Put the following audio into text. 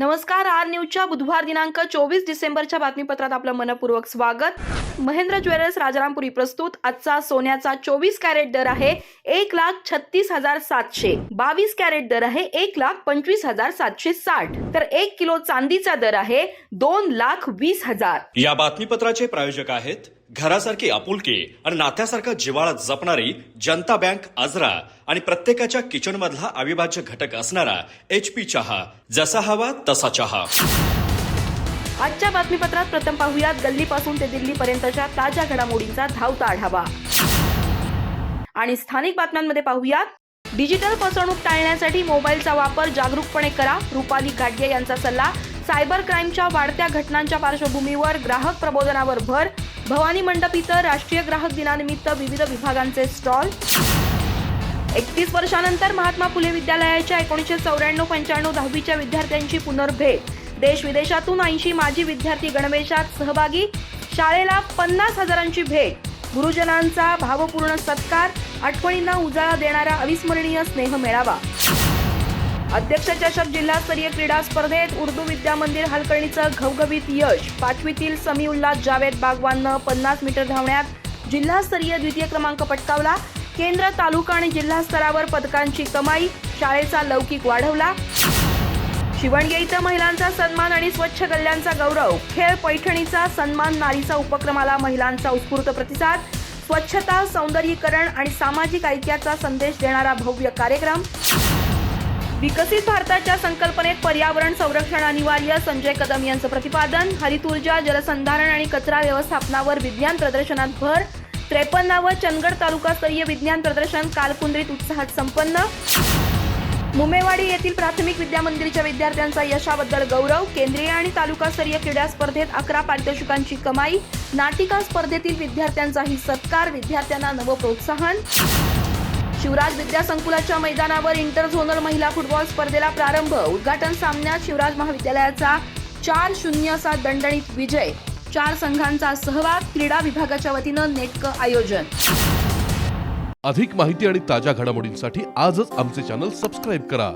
नमस्कार आर न्यूजच्या बुधवार दिनांक चोवीस डिसेंबरच्या बातमीपत्रात आपलं मनपूर्वक स्वागत. महेंद्र ज्वेलर्स राजारामपुरी प्रस्तुत. आजचा सोन्याचा चोवीस कॅरेट दर आहे एक लाख छत्तीस हजार सातशे. बावीस कॅरेट दर आहे एक लाख पंचवीस हजार सातशे साठ. तर एक किलो चांदीचा दर आहे दोन लाख वीस हजार. या बातमीपत्राचे प्रायोजक आहेत घरासारखी आपुलकी आणि नात्यासारखा जिव्हाळा जपणारी जनता बँक आजरा आणि प्रत्येकाच्या किचनमधला अविभाज्य घटक असणारा एच पी चहा. जसा हवा तसा चहा. आजच्या बातमीपत्रात प्रथम पाहुयात गल्लीपासून ते दिल्लीपर्यंतच्या ताज्या घडामोडींचा धावता आढावा. आणि स्थानिक बातम्यांमध्ये पाहूयात डिजिटल फसवणूक टाळण्यासाठी मोबाईलचा वापर जागरूकपणे करा रुपाली घाटगे यांचा सल्ला. सायबर क्राईमच्या वाढत्या घटनांच्या पार्श्वभूमीवर ग्राहक प्रबोधनावर भर भवानी मंडप इथं राष्ट्रीय ग्राहक दिनानिमित्त विविध विभागांचे स्टॉल. एकतीस वर्षानंतर महात्मा फुले विद्यालयाच्या एकोणीसशे चौऱ्याण्णव पंच्याण्णव दहावीच्या विद्यार्थ्यांची पुनर्भेट. देश विदेशातून ऐंशी माजी विद्यार्थी गणवेशात सहभागी. शाळेला पन्नास हजारांची भेट. गुरुजनांचा भावपूर्ण सत्कार. आठवणींना उजाळा देणारा अविस्मरणीय स्नेह मेळावा. अध्यक्षचषक जिल्हास्तरीय क्रीडा स्पर्धेत उर्दू विद्या मंदिर हलकर्णीचं घवघवीत यश. पाचवीतील समीउल्लाह जावेद बागवाननं पन्नास मीटर धावण्यात जिल्हास्तरीय द्वितीय क्रमांक पटकावला. केंद्र तालुका आणि जिल्हा स्तरावर पदकांची कमाई शाळेचा लौकिक वाढवला. शिवणगे इथं महिलांचा सन्मान आणि स्वच्छ गल्ल्यांचा गौरव. खेळ पैठणीचा सन्मान नारीचा उपक्रमाला महिलांचा उत्स्फूर्त प्रतिसाद. स्वच्छता सौंदर्यीकरण आणि सामाजिक ऐक्याचा संदेश देणारा भव्य कार्यक्रम. विकसित भारताच्या संकल्पनेत पर्यावरण संरक्षण अनिवार्य संजय कदम यांचं प्रतिपादन हरित ऊर्जा जलसंधारण आणि कचरा व्यवस्थापनावर विज्ञान प्रदर्शनात भर त्रेपन्नावं चंदगड तालुकास्तरीय विज्ञान प्रदर्शन कालकुंद्रीत उत्साहात संपन्न. मुमेवाडी येथील प्राथमिक विद्या मंदिरच्या विद्यार्थ्यांचा यशाबद्दल गौरव केंद्रीय आणि तालुकास्तरीय क्रीडा स्पर्धेत अकरा पारितोषिकांची कमाई नाटिका स्पर्धेतील विद्यार्थ्यांचाही सत्कार विद्यार्थ्यांना नवप्रोत्साहन शिवराज विद्यासंकुलाच्या मैदानावर इंटर झोनल महिला फुटबॉल स्पर्धेला प्रारंभ. उद्घाटन सामन्यात शिवराज महाविद्यालयाचा चार शून्य असा दणदणीत विजय. चार संघांचा सहभाग क्रीडा विभागाच्या वतीनं नेटकं आयोजन. अधिक माहिती आणि ताज्या घडामोडींसाठी आजच आमचे चॅनल सबस्क्राईब करा.